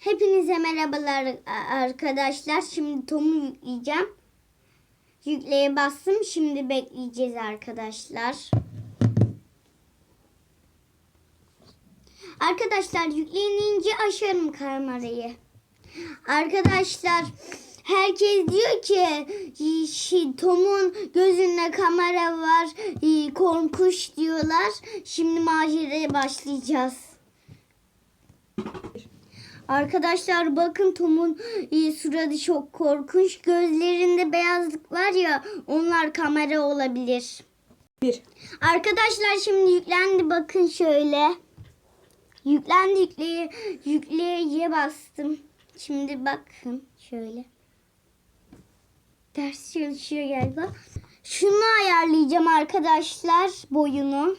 Hepinize merhabalar arkadaşlar. Şimdi Tom'u yükleyeceğim. Yükleye bastım. Şimdi bekleyeceğiz arkadaşlar. Arkadaşlar yüklenince açarım kamerayı. Arkadaşlar herkes diyor ki "Şi- Tom'un gözünde kamera var e, korkunç diyorlar. Şimdi maceraya başlayacağız. Arkadaşlar bakın Tom'un e, suratı çok korkunç. Gözlerinde beyazlık var ya onlar kamera olabilir. Bir. Arkadaşlar şimdi yüklendi bakın şöyle. Yüklendi yükleye, yükleye bastım. Şimdi bakın şöyle. Ders çalışıyor galiba. Şunu ayarlayacağım arkadaşlar boyunu.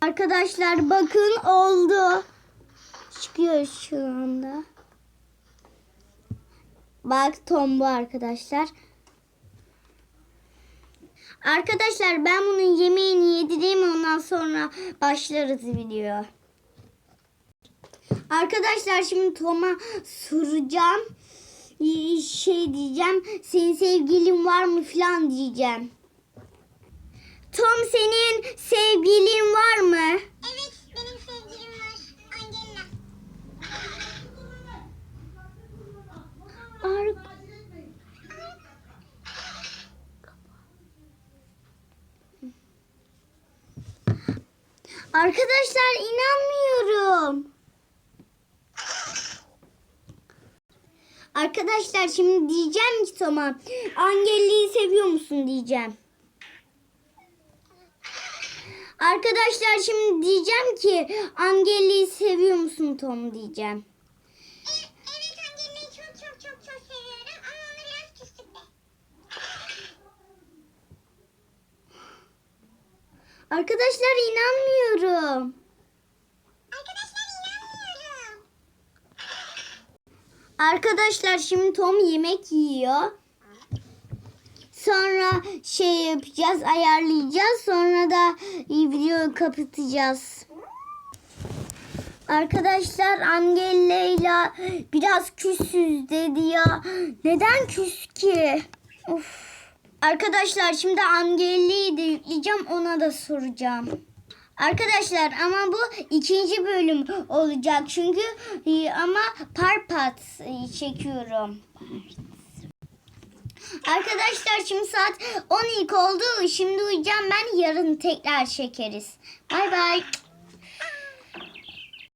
Arkadaşlar bakın oldu. Çıkıyor şu anda. Bak tombu arkadaşlar. Arkadaşlar ben bunun yemeğini yedireyim ondan sonra başlarız video. Arkadaşlar şimdi Tom'a soracağım. Ee, Şey diyeceğim. Senin sevgilin var mı falan diyeceğim. Tom senin sevgilin var mı? Arkadaşlar inanmıyorum. Arkadaşlar şimdi diyeceğim ki Tom'a Angeli'yi seviyor musun diyeceğim. Arkadaşlar şimdi diyeceğim ki Angeli'yi seviyor musun Tom diyeceğim. Evet, evet Angelina'yı çok çok çok çok seviyorum ama onu biraz küstük de. Arkadaşlar inanmıyorum. Arkadaşlar inanmıyorum. Arkadaşlar şimdi Tom yemek yiyor. Sonra şey yapacağız, ayarlayacağız. Sonra da videoyu kapatacağız. Arkadaşlar Angela biraz küsüz dedi ya. Neden küs ki? Of. Arkadaşlar şimdi Angela'yı da yükleyeceğim ona da soracağım. Arkadaşlar ama bu ikinci bölüm olacak çünkü e, ama parpat e, çekiyorum. Arkadaşlar şimdi saat 12 oldu. Şimdi uyuyacağım ben. Yarın tekrar çekeriz. Bay bay.